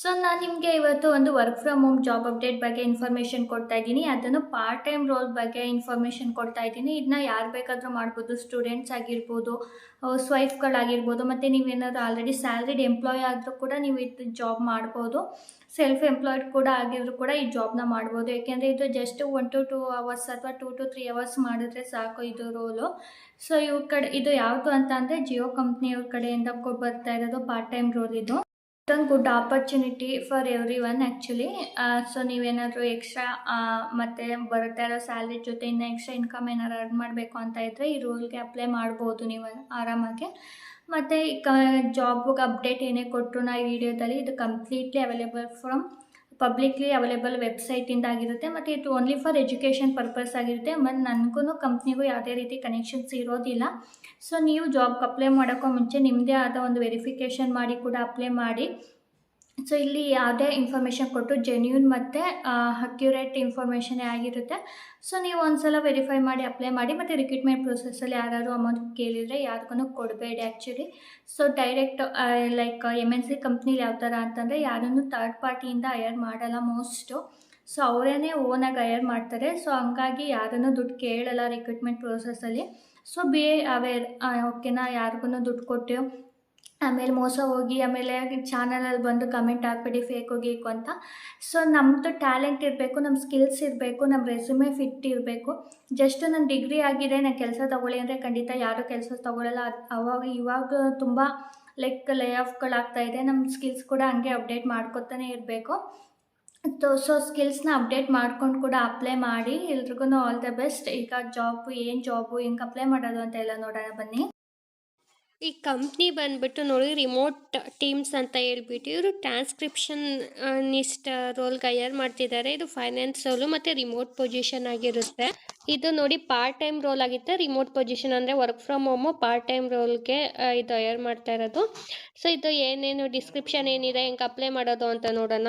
So ನಾನು ನಿಮಗೆ ಇವತ್ತು ಒಂದು work from home job update ಬಗ್ಗೆ ಇನ್ಫಾರ್ಮೇಷನ್ ಕೊಡ್ತಾ ಇದ್ದೀನಿ. ಅದನ್ನು ಪಾರ್ಟ್ ಟೈಮ್ ರೋಲ್ ಬಗ್ಗೆ ಇನ್ಫಾರ್ಮೇಷನ್ ಕೊಡ್ತಾ ಇದ್ದೀನಿ. ಇದನ್ನ ಯಾರು ಬೇಕಾದರೂ ಮಾಡ್ಬೋದು. ಸ್ಟೂಡೆಂಟ್ಸ್ ಆಗಿರ್ಬೋದು ಸ್ವೈಫ್ಗಳಾಗಿರ್ಬೋದು ವೈಫ್ಗಳಾಗಿರ್ಬೋದು ಮತ್ತು ನೀವೇನಾದರೂ ಆಲ್ರೆಡಿ ಸ್ಯಾಲ್ರಿಡ್ ಎಂಪ್ಲಾಯ್ ಆದರೂ ಕೂಡ ನೀವು ಇದು ಜಾಬ್ ಮಾಡ್ಬೋದು. ಸೆಲ್ಫ್ ಎಂಪ್ಲಾಯ್ಡ್ ಕೂಡ ಆಗಿದ್ರು ಕೂಡ ಈ ಜಾಬ್ನ ಮಾಡ್ಬೋದು. ಯಾಕೆಂದರೆ ಇದು just one to two hours ಅಥವಾ ಟೂ ಟು ತ್ರೀ ಅವರ್ಸ್ ಮಾಡಿದ್ರೆ ಸಾಕು ಇದು ರೋಲು ಸೊ ಇವ್ರ ಕಡೆ, ಇದು ಯಾವುದು ಅಂತ ಅಂದರೆ ಜಿಯೋ ಕಂಪ್ನಿಯವ್ರ ಕಡೆಯಿಂದ ಬರ್ತಾ ಇರೋದು ಪಾರ್ಟ್ ಟೈಮ್ ರೋಲ್ ಇದು. ಇದೊಂದು good opportunity for everyone actually so ನೀವೇನಾದರೂ ಎಕ್ಸ್ಟ್ರಾ ಮತ್ತು ಬರ್ತಾ ಇರೋ ಸ್ಯಾಲ್ರಿ ಜೊತೆ ಇನ್ನು ಎಕ್ಸ್ಟ್ರಾ ಇನ್ಕಮ್ ಏನಾರು ಅರ್ನ್ ಮಾಡಬೇಕು ಅಂತ ಇದ್ದರೆ ಈ ರೂಲ್ಗೆ ಅಪ್ಲೈ ಮಾಡ್ಬೋದು ನೀವು ಆರಾಮಾಗಿ. ಮತ್ತು ಕ ಜಾಬ್ಗೆ ಅಪ್ಡೇಟ್ ಏನೇ ಕೊಟ್ಟರು ನಾ ಈ ವಿಡಿಯೋದಲ್ಲಿ, ಇದು completely available from publicly available ವೆಬ್ಸೈಟಿಂದ ಆಗಿರುತ್ತೆ, ಮತ್ತು ಇದು ಓನ್ಲಿ ಫಾರ್ ಎಜುಕೇಷನ್ ಪರ್ಪಸ್ ಆಗಿರುತ್ತೆ. ಮತ್ತು ನನಗೂ ಕಂಪ್ನಿಗೂ ಯಾವುದೇ ರೀತಿ ಕನೆಕ್ಷನ್ಸ್ ಇರೋದಿಲ್ಲ. ಸೊ ನೀವು ಜಾಬ್ಗೆ ಅಪ್ಲೈ ಮಾಡೋಕ್ಕೂ ಮುಂಚೆ ನಿಮ್ಮದೇ ಆದ ಒಂದು ವೆರಿಫಿಕೇಷನ್ ಮಾಡಿ ಕೂಡ ಅಪ್ಲೈ ಮಾಡಿ. ಸೊ ಇಲ್ಲಿ ಯಾವುದೇ ಇನ್ಫಾರ್ಮೇಷನ್ ಕೊಟ್ಟು ಜೆನ್ಯೂನ್ ಮತ್ತು ಅಕ್ಯುರೇಟ್ ಇನ್ಫಾರ್ಮೇಷನೇ ಆಗಿರುತ್ತೆ. ಸೊ ನೀವು ಒಂದ್ಸಲ ವೆರಿಫೈ ಮಾಡಿ ಅಪ್ಲೈ ಮಾಡಿ, ಮತ್ತು ರಿಕ್ರೂಟ್ಮೆಂಟ್ ಪ್ರೊಸೆಸ್ಸಲ್ಲಿ ಯಾರಾದರೂ ಅಮೌಂಟ್ ಕೇಳಿದರೆ ಯಾರಿಗೂ ಕೊಡಬೇಡಿ actually so direct like M N C ಕಂಪ್ನಿಲಿ ಯಾವ ಥರ ಅಂತಂದರೆ ಯಾರನ್ನು ಥರ್ಡ್ ಪಾರ್ಟಿಯಿಂದ ಹೈಯರ್ ಮಾಡಲ್ಲ ಮೋಸ್ಟು ಸೊ ಅವರೇ ಓನಾಗಿ ಹೈಯರ್ ಮಾಡ್ತಾರೆ. ಸೊ ಹಂಗಾಗಿ ಯಾರನ್ನು ದುಡ್ಡು ಕೇಳಲ್ಲ ರಿಕ್ರೂಟ್ಮೆಂಟ್ ಪ್ರೊಸೆಸ್ಸಲ್ಲಿ ಸೊ ಬಿ, ಅವೇರ್ ಓಕೆನಾ ಯಾರಿಗೂ ದುಡ್ಡು ಕೊಟ್ಟು ಆಮೇಲೆ ಮೋಸ ಹೋಗಿ, ಆಮೇಲೆ ಚಾನಲಲ್ಲಿ ಬಂದು ಕಮೆಂಟ್ ಹಾಕ್ಬಿಡಿ ಫೇಕ್ ಗೀಕು ಅಂತ. ಸೊ ನಮ್ಮದು ಟ್ಯಾಲೆಂಟ್ ಇರಬೇಕು ನಮ್ಮ ಸ್ಕಿಲ್ಸ್ ಇರಬೇಕು ನಮ್ಮ ರೆಸ್ಯೂಮೆ ಫಿಟ್ ಇರಬೇಕು. ಜಸ್ಟ್ ನನ್ನ ಡಿಗ್ರಿ ಆಗಿದೆ, ನಾನು ಕೆಲಸ ತೊಗೊಳ್ಳಿ ಅಂದರೆ ಖಂಡಿತ ಯಾರೂ ಕೆಲಸ ತೊಗೊಳ್ಳಲ್ಲ ಅವಾಗ, ಇವಾಗ ತುಂಬ ಲೈಕ್ ಲೇ ಆಫ್ಗಳಾಗ್ತಾ ಇದೆ. ನಮ್ಮ ಸ್ಕಿಲ್ಸ್ ಕೂಡ ಹಂಗೆ ಅಪ್ಡೇಟ್ ಮಾಡ್ಕೊತಾನೆ ಇರಬೇಕು. ಸೊ ಸ್ಕಿಲ್ಸ್ನ ಅಪ್ಡೇಟ್ ಮಾಡ್ಕೊಂಡು ಕೂಡ ಅಪ್ಲೈ ಮಾಡಿ ಎಲ್ರಿಗೂ ಆಲ್ ದ ಬೆಸ್ಟ್ ಈಗ ಜಾಬು ಏನು ಜಾಬು ಹೆಂಗೆ ಅಪ್ಲೈ ಮಾಡೋದು ಅಂತ ಎಲ್ಲ ನೋಡೋಣ ಬನ್ನಿ. ಈ ಕಂಪ್ನಿ ಬಂದ್ಬಿಟ್ಟು ನೋಡಿ ರಿಮೋಟ್ ಟೀಮ್ಸ್ ಅಂತ ಹೇಳ್ಬಿಟ್ಟು ಇವರು ಟ್ರಾನ್ಸ್ಕ್ರಿಪ್ಷನ್ ನಿಸ್ಟ್ ರೋಲ್ಗೆ ಹೈಯರ್ ಮಾಡ್ತಿದ್ದಾರೆ. ಇದು ಫೈನಾನ್ಸ್ ರೋಲು ಮತ್ತು ರಿಮೋಟ್ ಪೊಸಿಷನ್ ಆಗಿರುತ್ತೆ. ಇದು ನೋಡಿ ಪಾರ್ಟ್ ಟೈಮ್ ರೋಲ್ ಆಗಿತ್ತು. ರಿಮೋಟ್ ಪೊಸಿಷನ್ ಅಂದರೆ work from home part time ರೋಲ್ಗೆ ಇದು ಹೈಯರ್ ಮಾಡ್ತಾ ಇರೋದು. ಸೊ ಇದು ಏನೇನು ಡಿಸ್ಕ್ರಿಪ್ಷನ್ ಏನಿದೆ, ಹೆಂಗೆ ಅಪ್ಲೈ ಮಾಡೋದು ಅಂತ ನೋಡೋಣ.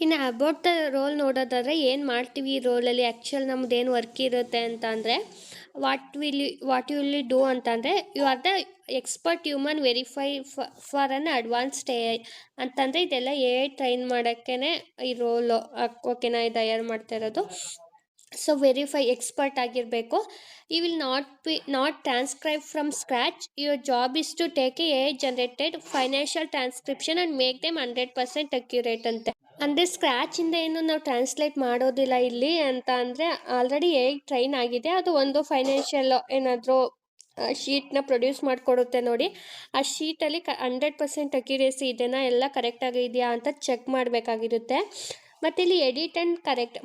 ಇನ್ನು ಅಬೌಟ್ ದ ರೋಲ್ ನೋಡೋದಾದರೆ ಏನು ಮಾಡ್ತೀವಿ ಈ ರೋಲಲ್ಲಿ ಆ್ಯಕ್ಚುಲ್ ನಮ್ದು ಏನು ವರ್ಕ್ ಇರುತ್ತೆ ಅಂತ ಅಂದರೆ what will what you will do ಅಂತಂದರೆ you are the expert human verify for an advance A ಅಂತಂದರೆ ಇದೆಲ್ಲ ಎ ಟ್ರೈನ್ ಮಾಡೋಕ್ಕೇ ಈ ರೋಲು ಓಕೆನಾ ಇದು ತಯಾರು ಮಾಡ್ತಾ ಇರೋದು. ಸೊ ವೆರಿಫೈ ಎಕ್ಸ್ಪರ್ಟ್ ಆಗಿರಬೇಕು. You will not be not transcribe from scratch your job is to take A generated financial transcription and make them hundred percent accurate ಅಂತೆ. ಅಂದರೆ ಸ್ಕ್ರ್ಯಾಚಿಂದ ಏನು ನಾವು ಟ್ರಾನ್ಸ್ಲೇಟ್ ಮಾಡೋದಿಲ್ಲ ಇಲ್ಲಿ ಅಂತ ಅಂದರೆ ಆಲ್ರೆಡಿ ಹೇಗೆ ಟ್ರೈನ್ ಆಗಿದೆ ಅದು ಒಂದು ಫೈನಾನ್ಷಿಯಲ್ ಏನಾದರೂ ಶೀಟ್ನ ಪ್ರೊಡ್ಯೂಸ್ ಮಾಡಿಕೊಡುತ್ತೆ ನೋಡಿ. ಆ ಶೀಟಲ್ಲಿ ಕ ಹಂಡ್ರೆಡ್ ಪರ್ಸೆಂಟ್ ಅಕ್ಯುರೇಸಿ ಇದೆಯಾ ಎಲ್ಲ ಕರೆಕ್ಟಾಗಿ ಇದೆಯಾ ಅಂತ ಚೆಕ್ ಮಾಡಬೇಕಾಗಿರುತ್ತೆ. ಮತ್ತು ಇಲ್ಲಿ edit and correct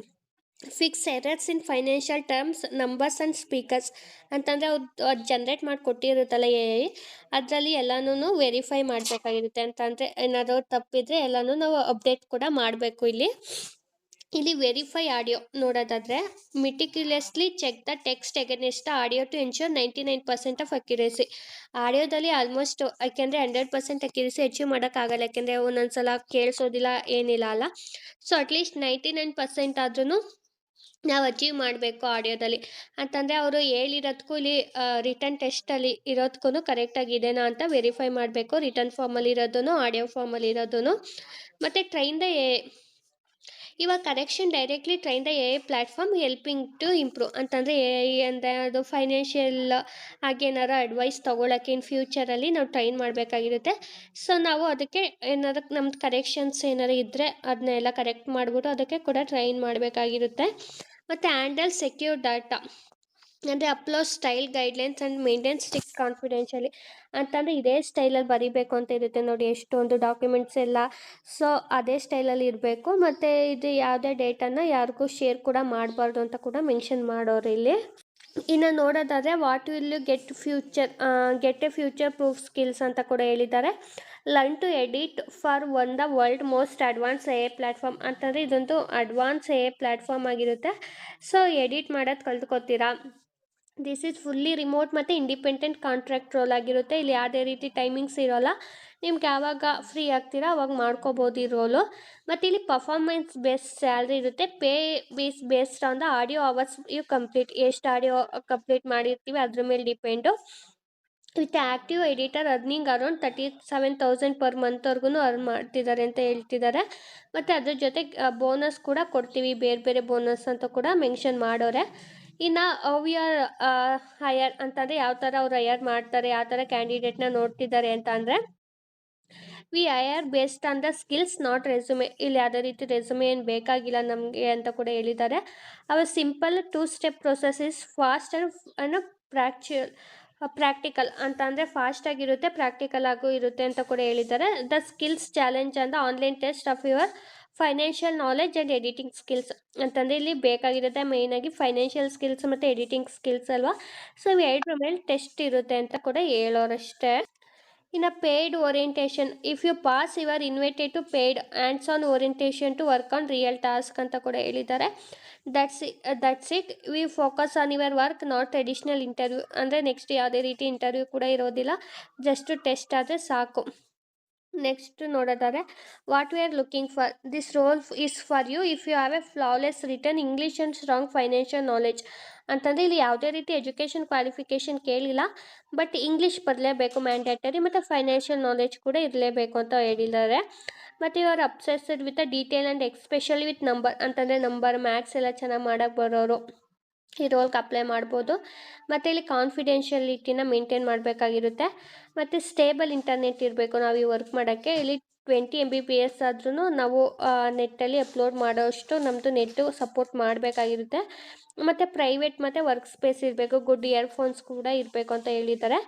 fix errors in financial terms numbers and speakers ಅಂತಂದರೆ ಅವ್ರು ಅದು ಜನ್ರೇಟ್ ಮಾಡಿ ಕೊಟ್ಟಿರುತ್ತಲ್ಲ ಎ ಐ ಅದರಲ್ಲಿ ಎಲ್ಲನೂ ವೆರಿಫೈ ಮಾಡಬೇಕಾಗಿರುತ್ತೆ. ಅಂತಂದರೆ ಏನಾದರೂ ತಪ್ಪಿದ್ರೆ ಎಲ್ಲನೂ ನಾವು ಅಪ್ಡೇಟ್ ಕೂಡ ಮಾಡಬೇಕು ಇಲ್ಲಿ. ಇಲ್ಲಿ ವೆರಿಫೈ ಆಡಿಯೋ ನೋಡೋದಾದರೆ meticulously check the text against audio to ensure ninety nine percent of accuracy ಆಡಿಯೋದಲ್ಲಿ almost ಯಾಕೆಂದರೆ ಹಂಡ್ರೆಡ್ ಪರ್ಸೆಂಟ್ ಅಕ್ಯುರೇಸಿ ಅಚೀವ್ ಮಾಡೋಕ್ಕಾಗಲ್ಲ, ಯಾಕೆಂದರೆ ಒಂದೊಂದು ಸಲ ಕೇಳಿಸೋದಿಲ್ಲ, ಏನಿಲ್ಲ ಅಲ್ಲ. So at least ninety nine percent ಆದ್ರೂ ನಾವು ಅಚೀವ್ ಮಾಡಬೇಕು ಆಡಿಯೋದಲ್ಲಿ ಅಂತಂದರೆ ಅವರು ಹೇಳಿರೋದಕ್ಕೂ ಇಲ್ಲಿ ರಿಟರ್ನ್ ಟೆಸ್ಟಲ್ಲಿ ಇರೋದಕ್ಕೂ ಕರೆಕ್ಟಾಗಿದೆನಾ ಅಂತ ವೆರಿಫೈ ಮಾಡಬೇಕು. ರಿಟರ್ನ್ ಫಾರ್ಮಲ್ಲಿ ಇರೋದೂ ಆಡಿಯೋ ಫಾರ್ಮಲ್ಲಿ ಇರೋದೂ ಮತ್ತು ಟ್ರೈನ್ದೇ ಇವಾಗ correction directly train the A platform helping to improve ಅಂತಂದರೆ ಎ ಐ ಅಂದರೆ ಅದು ಫೈನಾನ್ಷಿಯಲ್ ಆಗೇನಾರು ಅಡ್ವೈಸ್ ತೊಗೊಳಕ್ಕೆ ಇನ್ ಫ್ಯೂಚರಲ್ಲಿ ನಾವು ಟ್ರೈನ್ ಮಾಡಬೇಕಾಗಿರುತ್ತೆ. ಸೊ ನಾವು ಅದಕ್ಕೆ ಏನಾದ್ರು ನಮ್ದು ಕರೆಕ್ಷನ್ಸ್ ಏನಾರು ಇದ್ದರೆ ಅದನ್ನೆಲ್ಲ ಕರೆಕ್ಟ್ ಮಾಡಿಬಿಟ್ಟು ಅದಕ್ಕೆ ಕೂಡ ಟ್ರೈನ್ ಮಾಡಬೇಕಾಗಿರುತ್ತೆ. ಮತ್ತು ಹ್ಯಾಂಡಲ್ ಸೆಕ್ಯೂರ್ ಡಾಟಾ ಅಂದರೆ upload style guidelines and maintain stick confidentiality ಅಂತಂದರೆ ಇದೇ ಸ್ಟೈಲಲ್ಲಿ ಬರೀಬೇಕು ಅಂತ ಇರುತ್ತೆ ನೋಡಿ ಎಷ್ಟೊಂದು ಡಾಕ್ಯುಮೆಂಟ್ಸ್ ಎಲ್ಲ. ಸೊ ಅದೇ ಸ್ಟೈಲಲ್ಲಿ ಇರಬೇಕು ಮತ್ತು ಇದು ಯಾವುದೇ ಡೇಟನ್ನು ಯಾರಿಗೂ ಶೇರ್ ಕೂಡ ಮಾಡಬಾರ್ದು ಅಂತ ಕೂಡ ಮೆನ್ಷನ್ ಮಾಡೋರು ಇಲ್ಲಿ. ಇನ್ನು ನೋಡೋದಾದರೆ what will you get future get a future proof skills ಅಂತ ಕೂಡ ಹೇಳಿದ್ದಾರೆ. Learn to edit for one the world most advance A platform ಅಂತಂದರೆ ಇದೊಂದು ಅಡ್ವಾನ್ಸ್ ಎ ಪ್ಲ್ಯಾಟ್ಫಾರ್ಮ್ ಆಗಿರುತ್ತೆ. ಸೊ ಎಡಿಟ್ ಮಾಡೋದು ಕಲ್ತ್ಕೊತೀರಾ? ದಿಸ್ ಈಸ್ ಫುಲ್ಲಿ ರಿಮೋಟ್ ಮತ್ತು ಇಂಡಿಪೆಂಡೆಂಟ್ ಕಾಂಟ್ರಾಕ್ಟ್ ರೋಲ್ ಆಗಿರುತ್ತೆ. ಇಲ್ಲಿ ಯಾವುದೇ ರೀತಿ ಟೈಮಿಂಗ್ಸ್ ಇರೋಲ್ಲ. ನಿಮ್ಗೆ ಯಾವಾಗ ಫ್ರೀ ಆಗ್ತೀರಾ ಅವಾಗ ಮಾಡ್ಕೋಬೋದು ಈ ರೋಲು ಮತ್ತು ಇಲ್ಲಿ ಪರ್ಫಾರ್ಮೆನ್ಸ್ ಬೇಸ್ಡ್ ಸ್ಯಾಲ್ರಿ ಇರುತ್ತೆ. Pay base based on the audio hours you complete ಎಷ್ಟು ಆಡಿಯೋ ಕಂಪ್ಲೀಟ್ ಮಾಡಿರ್ತೀವಿ ಅದ್ರ ಮೇಲೆ depend with active editor earning around thirty seven thousand per ಮಂತ್ವರೆಗೂ earn ಮಾಡ್ತಿದ್ದಾರೆ ಅಂತ ಹೇಳ್ತಿದ್ದಾರೆ. ಮತ್ತು ಅದ್ರ ಜೊತೆ ಬೋನಸ್ ಕೂಡ ಕೊಡ್ತೀವಿ. ಬೇರೆ ಬೇರೆ ಬೋನಸ್ ಅಂತ ಕೂಡ ಮೆನ್ಷನ್ ಮಾಡೋರೆ. ಇನ್ನು ವಿ ಆರ್ ಹೈಯರ್ ಅಂತಂದರೆ ಯಾವ ಥರ ಅವ್ರು ಹಯರ್ ಮಾಡ್ತಾರೆ ಯಾವ ಥರ ಕ್ಯಾಂಡಿಡೇಟ್ನ ನೋಡ್ತಿದ್ದಾರೆ ಅಂತ ಅಂದರೆ we hire based on the skills not resume ಇಲ್ಲಿ ಯಾವುದೇ ರೀತಿ ರೆಸ್ಯೂಮೆ ಏನು ಬೇಕಾಗಿಲ್ಲ ನಮಗೆ ಅಂತ ಕೂಡ ಹೇಳಿದ್ದಾರೆ. ಅವ simple two step process is fast and ಅನ್ನೋ ಪ್ರಾಕ್ಚುಯಲ್ ಪ್ರಾಕ್ಟಿಕಲ್ ಅಂತ ಅಂದರೆ ಫಾಸ್ಟಾಗಿರುತ್ತೆ ಪ್ರಾಕ್ಟಿಕಲ್ ಆಗು ಇರುತ್ತೆ ಅಂತ ಕೂಡ ಹೇಳಿದ್ದಾರೆ. ದ ಸ್ಕಿಲ್ಸ್ ಚಾಲೆಂಜ್ ಅಂತ online test of your financial knowledge and editing skills ಅಂತಂದರೆ ಇಲ್ಲಿ ಬೇಕಾಗಿರುತ್ತೆ ಮೇಯ್ನಾಗಿ ಫೈನಾನ್ಷಿಯಲ್ ಸ್ಕಿಲ್ಸ್ ಮತ್ತು ಎಡಿಟಿಂಗ್ ಸ್ಕಿಲ್ಸ್ ಅಲ್ವಾ? ಸೊ ಎರಡರ ಮೇಲೆ ಟೆಸ್ಟ್ ಇರುತ್ತೆ ಅಂತ ಕೂಡ ಹೇಳೋರಷ್ಟೇ. ಇನ್ನು paid orientation if you pass you are invited to paid hands on orientation to work on real task ಅಂತ ಕೂಡ ಹೇಳಿದ್ದಾರೆ. That's that's it we focus on your work not traditional interview ಅಂದರೆ ನೆಕ್ಸ್ಟ್ ಯಾವುದೇ ರೀತಿ ಇಂಟರ್ವ್ಯೂ ಕೂಡ ಇರೋದಿಲ್ಲ. Just test ಆದರೆ ಸಾಕು. ನೆಕ್ಸ್ಟ್ ನೋಡೋದಾದ್ರೆ what we are looking for this role is for you if you have a flawless written English and strong financial knowledge ಅಂತಂದರೆ ಇಲ್ಲಿ ಯಾವುದೇ ರೀತಿ ಎಜುಕೇಷನ್ ಕ್ವಾಲಿಫಿಕೇಷನ್ ಕೇಳಿಲ್ಲ ಬಟ್ ಇಂಗ್ಲೀಷ್ ಬರಲೇಬೇಕು ಮ್ಯಾಂಡೇಟರಿ ಮತ್ತು ಫೈನಾನ್ಷಿಯಲ್ ನಾಲೆಜ್ ಕೂಡ ಇರಲೇಬೇಕು ಅಂತ ಹೇಳಿದ್ದಾರೆ. ಮತ್ತು ಇವರು obsessed with detail and especially with number ಅಂತಂದರೆ ನಂಬರ್ ಮ್ಯಾಥ್ಸ್ ಎಲ್ಲ ಚೆನ್ನಾಗಿ ಮಾಡೋಕ್ಕೆ ಬರೋರು. ಈ ರೋಲ್ಗೆ ಅಪ್ಲೈ ಮಾಡ್ಬೋದು. ಮತ್ತು ಇಲ್ಲಿ ಕಾನ್ಫಿಡೆನ್ಷಿಯಲಿಟಿನ ಮೇಂಟೈನ್ ಮಾಡಬೇಕಾಗಿರುತ್ತೆ. ಮತ್ತು ಸ್ಟೇಬಲ್ ಇಂಟರ್ನೆಟ್ ಇರಬೇಕು ನಾವು ಈ ವರ್ಕ್ ಮಾಡೋಕ್ಕೆ. ಇಲ್ಲಿ twenty M B P S ಆದ್ರೂ ನಾವು ನೆಟ್ಟಲ್ಲಿ ಅಪ್ಲೋಡ್ ಮಾಡೋಷ್ಟು ನಮ್ಮದು ನೆಟ್ಟು ಸಪೋರ್ಟ್ ಮಾಡಬೇಕಾಗಿರುತ್ತೆ. ಮತ್ತು ಪ್ರೈವೇಟ್ ಮತ್ತು ವರ್ಕ್ ಸ್ಪೇಸ್ ಇರಬೇಕು. ಗುಡ್ ಇಯರ್ಫೋನ್ಸ್ ಕೂಡ ಇರಬೇಕು ಅಂತ ಹೇಳಿದ್ದಾರೆ.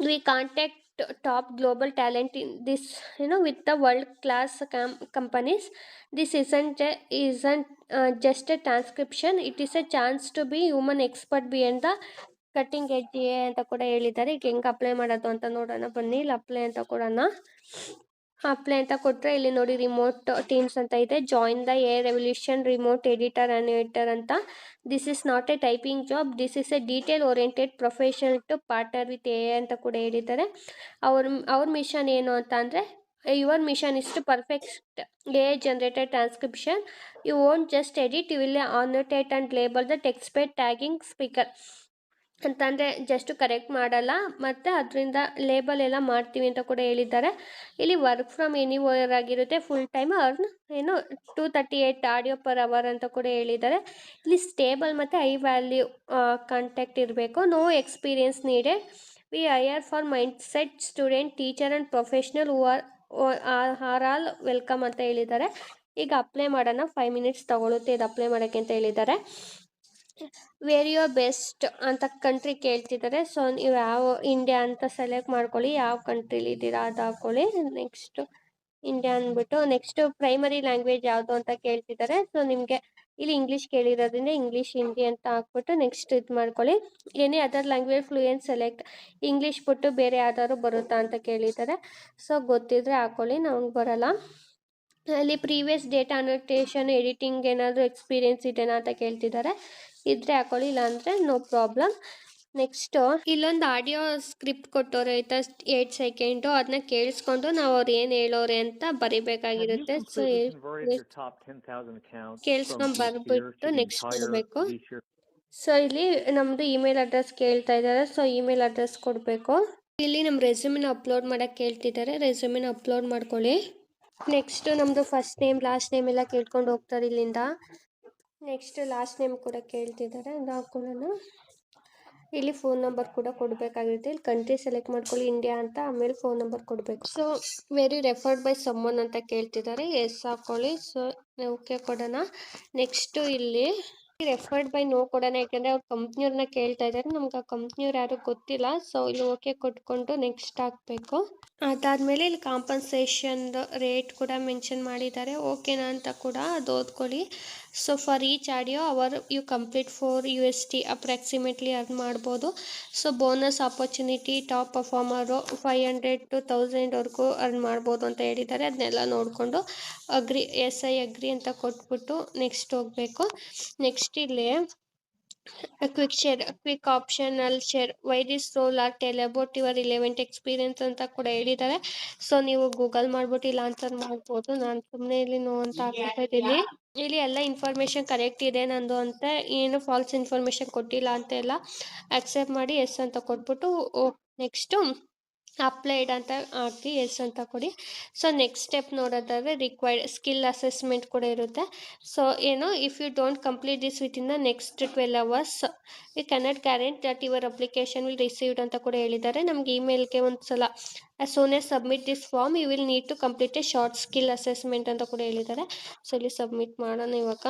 We contact top global talent in this you know with the world class com- companies this isn't uh, just a transcription it is a chance to be human expert behind the cutting edge ಅಂತ ಕೂಡ ಹೇಳಿದ್ದಾರೆ ಈಗ ಹೆಂಗೆ apply ಮಾಡೋದು ಅಂತ ನೋಡೋಣ ಬನ್ನಿ ಇಲ್ಲಿ ಅಪ್ಲೈ ಅಂತ ಕೊಡೋಣ ಅಪ್ಲೈ ಅಂತ ಕೊಟ್ಟರೆ ಇಲ್ಲಿ ನೋಡಿ ರಿಮೋಟ್ ಟೀಮ್ಸ್ ಅಂತ ಇದೆ. Join the A revolution remote editor animator ಅಂತ. This is not a typing job this is a detail oriented professional to partner with A ಅಂತ ಕೂಡ ಹೇಳಿದ್ದಾರೆ. ಅವ್ರ ಅವ್ರ ಮಿಷನ್ ಏನು ಅಂತ ಅಂದರೆ your mission is to perfect A generated transcription you won't just edit you will annotate and label the text tagging speaker ಅಂತಂದರೆ just correct ಮಾಡಲ್ಲ, ಮತ್ತು ಅದರಿಂದ ಲೇಬಲ್ ಎಲ್ಲ ಮಾಡ್ತೀವಿ ಅಂತ ಕೂಡ ಹೇಳಿದ್ದಾರೆ. ಇಲ್ಲಿ ವರ್ಕ್ ಫ್ರಮ್ ಎನಿವೇರ್ ಆಗಿರುತ್ತೆ ಫುಲ್ ಟೈಮ್ ಅರ್ನ್ ಏನು two thirty eight audio per hour ಅಂತ ಕೂಡ ಹೇಳಿದ್ದಾರೆ. ಇಲ್ಲಿ ಸ್ಟೇಬಲ್ ಮತ್ತು ಹೈ ವ್ಯಾಲ್ಯೂ ಕಾಂಟ್ಯಾಕ್ಟ್ ಇರಬೇಕು. No experience needed we hire for mindset student teacher and professional who are are all welcome ಅಂತ ಹೇಳಿದ್ದಾರೆ. ಈಗ ಅಪ್ಲೈ ಮಾಡೋಣ ಫೈವ್ ಮಿನಿಟ್ಸ್ ತಗೊಳುತ್ತೆ ಇದು ಅಪ್ಲೈ ಮಾಡೋಕ್ಕೆ ಅಂತ ಹೇಳಿದ್ದಾರೆ. ವೇರ್ ಯುವರ್ ಬೆಸ್ಟ್ ಅಂತ ಕಂಟ್ರಿ ಕೇಳ್ತಿದ್ದಾರೆ. ಸೊ ನೀವು ಯಾವ ಇಂಡಿಯಾ ಅಂತ ಸೆಲೆಕ್ಟ್ ಮಾಡ್ಕೊಳ್ಳಿ, ಯಾವ ಕಂಟ್ರಿಲಿ ಇದ್ದೀರಾ ಅದು ಹಾಕೊಳ್ಳಿ. ನೆಕ್ಸ್ಟ್ ಇಂಡಿಯಾ ಅಂದ್ಬಿಟ್ಟು ನೆಕ್ಸ್ಟ್ ಪ್ರೈಮರಿ ಲ್ಯಾಂಗ್ವೇಜ್ ಯಾವುದು ಅಂತ ಕೇಳ್ತಿದ್ದಾರೆ. ಸೊ ನಿಮಗೆ ಇಲ್ಲಿ ಇಂಗ್ಲೀಷ್ ಕೇಳಿರೋದ್ರಿಂದ ಇಂಗ್ಲೀಷ್ ಹಿಂದಿ ಅಂತ ಹಾಕ್ಬಿಟ್ಟು ನೆಕ್ಸ್ಟ್ ಇದು ಮಾಡ್ಕೊಳ್ಳಿ. ಏನೇ other language fluent select English ಬಿಟ್ಟು ಬೇರೆ ಯಾವ್ದಾದ್ರು ಬರುತ್ತಾ ಅಂತ ಕೇಳಿದ್ದಾರೆ. ಸೊ ಗೊತ್ತಿದ್ರೆ ಹಾಕೊಳ್ಳಿ, ನಮ್ಗೆ ಬರಲ್ಲ. ಅಲ್ಲಿ ಪ್ರೀವಿಯಸ್ ಡೇಟಾ ಅನೋಟೇಷನ್ ಎಡಿಟಿಂಗ್ ಏನಾದರೂ ಎಕ್ಸ್ಪೀರಿಯೆನ್ಸ್ ಇದೆನಾ ಅಂತ ಕೇಳ್ತಿದ್ದಾರೆ. ಇದ್ರೆ ಹಾಕೊಳ್ಳಿ ಇಲ್ಲಾಂದರೆ ನೋ ಪ್ರಾಬ್ಲಮ್ ನೆಕ್ಸ್ಟು ಇಲ್ಲೊಂದು ಆಡಿಯೋ ಸ್ಕ್ರಿಪ್ಟ್ ಕೊಟ್ಟವ್ರೆ ಆಯ್ತಾ? ಏಟ್ ಸೆಕೆಂಡು ಅದನ್ನ ಕೇಳಿಸ್ಕೊಂಡು ನಾವು ಅವ್ರು ಏನು ಹೇಳೋರೆ ಅಂತ ಬರಿಬೇಕಾಗಿರುತ್ತೆ. ಸೊ ಕೇಳಿಸ್ಕೊಂಡ್ ಬರ್ಬಿಟ್ಟು ನೆಕ್ಸ್ಟ್ ಕೊಡಬೇಕು ಸೊ ಇಲ್ಲಿ ನಮ್ದು ಇಮೇಲ್ ಅಡ್ರೆಸ್ ಕೇಳ್ತಾ ಇದ್ದಾರೆ. ಸೊ ಇಮೇಲ್ ಅಡ್ರೆಸ್ ಕೊಡಬೇಕು. ಇಲ್ಲಿ ನಮ್ಮ ರೆಸ್ಯೂಮಿನ ಅಪ್ಲೋಡ್ ಮಾಡೋಕ್ಕೆ ಕೇಳ್ತಿದ್ದಾರೆ. ರೆಸ್ಯೂಮಿನ ಅಪ್ಲೋಡ್ ಮಾಡ್ಕೊಳ್ಳಿ. ನೆಕ್ಸ್ಟ್ ನಮ್ದು ಫಸ್ಟ್ ನೇಮ್ ಲಾಸ್ಟ್ ನೇಮ್ ಎಲ್ಲ ಕೇಳ್ಕೊಂಡು ಹೋಗ್ತಾರೆ ಇಲ್ಲಿಂದ. ನೆಕ್ಸ್ಟ್ ಲಾಸ್ಟ್ ನೇಮ್ ಕೂಡ ಕೇಳ್ತಿದ್ದಾರೆ. ಅದು ಹಾಕೊಳ್ಳೋಣ ಇಲ್ಲಿ ಫೋನ್ ನಂಬರ್ ಕೂಡ ಕೊಡಬೇಕಾಗಿರುತ್ತೆ. ಇಲ್ಲಿ ಕಂಟ್ರಿ ಸೆಲೆಕ್ಟ್ ಮಾಡ್ಕೊಳ್ಳಿ ಇಂಡಿಯಾ ಅಂತ ಆಮೇಲೆ ಫೋನ್ ನಂಬರ್ ಕೊಡಬೇಕು. So very referred by someone ಅಂತ ಕೇಳ್ತಿದ್ದಾರೆ. ಎಸ್ ಹಾಕೊಳ್ಳಿ ಸೊ ಓಕೆ ಕೊಡೋಣ. ನೆಕ್ಸ್ಟು ಇಲ್ಲಿ ರೆಫರ್ಡ್ ಬೈ ನೋ ಕೊಡೋಣ. ಯಾಕೆಂದರೆ ಅವ್ರು ಕಂಪ್ನಿಯವ್ರನ್ನ ಕೇಳ್ತಾ ಇದ್ದಾರೆ. ನಮ್ಗೆ ಆ ಕಂಪ್ನಿಯವ್ರು ಯಾರು ಗೊತ್ತಿಲ್ಲ. ಸೊ ಇಲ್ಲಿ ಓಕೆ ಕೊಟ್ಕೊಂಡು ನೆಕ್ಸ್ಟ್ ಹಾಕಬೇಕು. ಅದಾದಮೇಲೆ ಇಲ್ಲಿ ಕಾಂಪನ್ಸೇಷನ್ದು ರೇಟ್ ಕೂಡ ಮೆನ್ಷನ್ ಮಾಡಿದ್ದಾರೆ. ಓಕೆನಾ ಅಂತ ಕೂಡ ಅದು ಓದ್ಕೊಳ್ಳಿ. So for each audio hour you complete four U S T approximately earn ಮಾಡ್ಬೋದು. So bonus opportunity top performer five hundred to ತೌಸಂಡ್ವರೆಗೂ earn ಮಾಡ್ಬೋದು ಅಂತ ಹೇಳಿದ್ದಾರೆ. ಅದನ್ನೆಲ್ಲ ನೋಡಿಕೊಂಡು ಅಗ್ರಿ ಎಸ್ ಐ ಅಗ್ರಿ ಅಂತ ಕೊಟ್ಬಿಟ್ಟು ನೆಕ್ಸ್ಟ್ ಹೋಗಬೇಕು. ನೆಕ್ಸ್ಟ್ ಇಲ್ಲಿ quick share quick optional share why this role are tell about your relevant experience ಅಂತ ಕೂಡ ಹೇಳಿದ್ದಾರೆ. ಸೊ ನೀವು ಗೂಗಲ್ ಮಾಡ್ಬಿಟ್ಟು ಇಲ್ಲಿ ಆನ್ಸರ್ ಮಾಡ್ಬೋದು. ನಾನು ಸುಮ್ಮನೆ ಇಲ್ಲಿ ನೋ ಅಂತ ಹಾಕ್ತಾ ಇದ್ದೀನಿ. ಇಲ್ಲಿ ಎಲ್ಲ ಇನ್ಫಾರ್ಮೇಷನ್ ಕರೆಕ್ಟ್ ಇದೆ ನಂದು ಅಂತ. ಏನು ಫಾಲ್ಸ್ ಇನ್ಫಾರ್ಮೇಷನ್ ಕೊಟ್ಟಿಲ್ಲ ಅಂತ ಎಲ್ಲ ಅಕ್ಸೆಪ್ಟ್ ಮಾಡಿ ಎಸ್ ಅಂತ ಕೊಟ್ಬಿಟ್ಟು ನೆಕ್ಸ್ಟು ಅಪ್ಲೈಡ್ ಅಂತ ಹಾಕಿ ಎಸ್ ಅಂತ ಕೊಡಿ. ಸೊ ನೆಕ್ಸ್ಟ್ ಸ್ಟೆಪ್ ನೋಡೋದಾದರೆ ರಿಕ್ವೈರ್ಡ್ ಸ್ಕಿಲ್ ಅಸೆಸ್ಮೆಂಟ್ ಕೂಡ ಇರುತ್ತೆ. ಸೊ ಏನು if you don't complete this within the next twelve hours we cannot guarantee that your application will received ಅಂತ ಕೂಡ ಹೇಳಿದ್ದಾರೆ. ನಮ್ಗೆ ಇಮೇಲ್ಗೆ ಒಂದು ಸಲ ಸೋನೆ submit this form you will need to complete a short skill assessment ಅಂತ ಕೂಡ ಹೇಳಿದ್ದಾರೆ. ಸೊ ಇಲ್ಲಿ ಸಬ್ಮಿಟ್ ಮಾಡೋಣ ಇವಾಗ.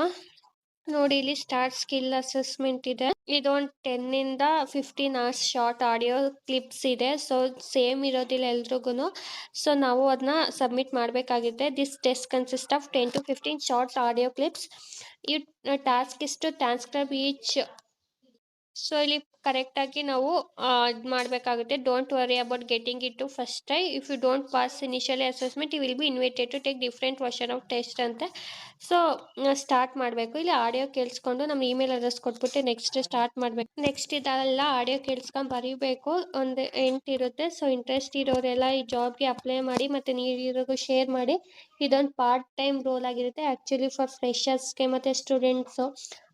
ನೋಡಿ, ಇಲ್ಲಿ ಸ್ಟಾರ್ಟ್ ಸ್ಕಿಲ್ ಅಸೆಸ್ಮೆಂಟ್ ಇದೆ. ಇದೊಂದು ಟೆನ್ ಇಂದ fifteen hours short audio clips ಇದೆ. ಸೊ ಸೇಮ್ ಇರೋದಿಲ್ಲ ಎಲ್ರಿಗೂ ಸೊ ನಾವು ಅದನ್ನ ಸಬ್ಮಿಟ್ ಮಾಡಬೇಕಾಗಿದೆ. This test consist of ten to fifteen short audio clips ಈ ಟಾಸ್ಕ್ ಇಷ್ಟು ಟ್ರಾನ್ಸ್ಕ್ರೈಬ್ ಈಚ್ ಸೊ ಇಲ್ಲಿ ಕರೆಕ್ಟಾಗಿ ನಾವು ಇದು ಮಾಡಬೇಕಾಗುತ್ತೆ. Don't worry about getting it to first try if you don't pass initially assessment you will be invited to take different version of test ಅಂತೆ so start ಮಾಡಬೇಕು. ಇಲ್ಲಿ ಆಡಿಯೋ ಕೇಳಿಸ್ಕೊಂಡು ನಮ್ಮ ಇಮೇಲ್ ಅಡ್ರೆಸ್ ಕೊಟ್ಬಿಟ್ಟು ನೆಕ್ಸ್ಟ್ ಸ್ಟಾರ್ಟ್ ಮಾಡಬೇಕು. Next ಇದೆಲ್ಲ audio ಕೇಳಿಸ್ಕೊಂಡು ಬರೀಬೇಕು. ಒಂದು ಎಂಟ್ ಇರುತ್ತೆ. ಸೊ ಇಂಟ್ರೆಸ್ಟ್ ಇರೋರೆಲ್ಲ ಈ ಜಾಬ್ಗೆ ಅಪ್ಲೈ ಮಾಡಿ ಮತ್ತು ನೀರಿರೋಗೂ ಶೇರ್ ಮಾಡಿ. ಇದೊಂದು ಪಾರ್ಟ್ ಟೈಮ್ ರೋಲ್ ಆಗಿರುತ್ತೆ. ಆ್ಯಕ್ಚುಲಿ ಫಾರ್ ಫ್ರೆಷರ್ಸ್ಗೆ ಮತ್ತು ಸ್ಟೂಡೆಂಟ್ಸು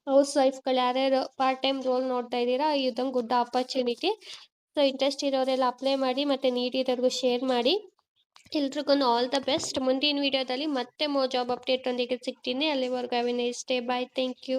ಹೌಸ್ ವೈಫ್ಗಳು ಯಾರ್ಯಾರು ಪಾರ್ಟ್ ಟೈಮ್ ರೋಲ್ ನೋಡ್ತಾ ಇದ್ದೀರಾ ಇದೊಂದು ಗುಡ್ ಆಪರ್ಚುನಿಟಿ ಸೊ ಇಂಟ್ರೆಸ್ಟ್ ಇರೋರೆಲ್ಲ ಅಪ್ಲೈ ಮಾಡಿ ಮತ್ತು ನೀಡಿರೋರ್ಗೂ ಶೇರ್ ಮಾಡಿ. ಎಲ್ರಿಗೂ ಆಲ್ ದ ಬೆಸ್ಟ್ ಮುಂದಿನ ವಿಡಿಯೋದಲ್ಲಿ ಮತ್ತೆ ಮೋ ಜಾಬ್ ಅಪ್ಡೇಟ್ ಒಂದಿಗೆ ಸಿಗ್ತೀನಿ. ಅಲ್ಲಿವರೆಗೂ have a nice day bye thank you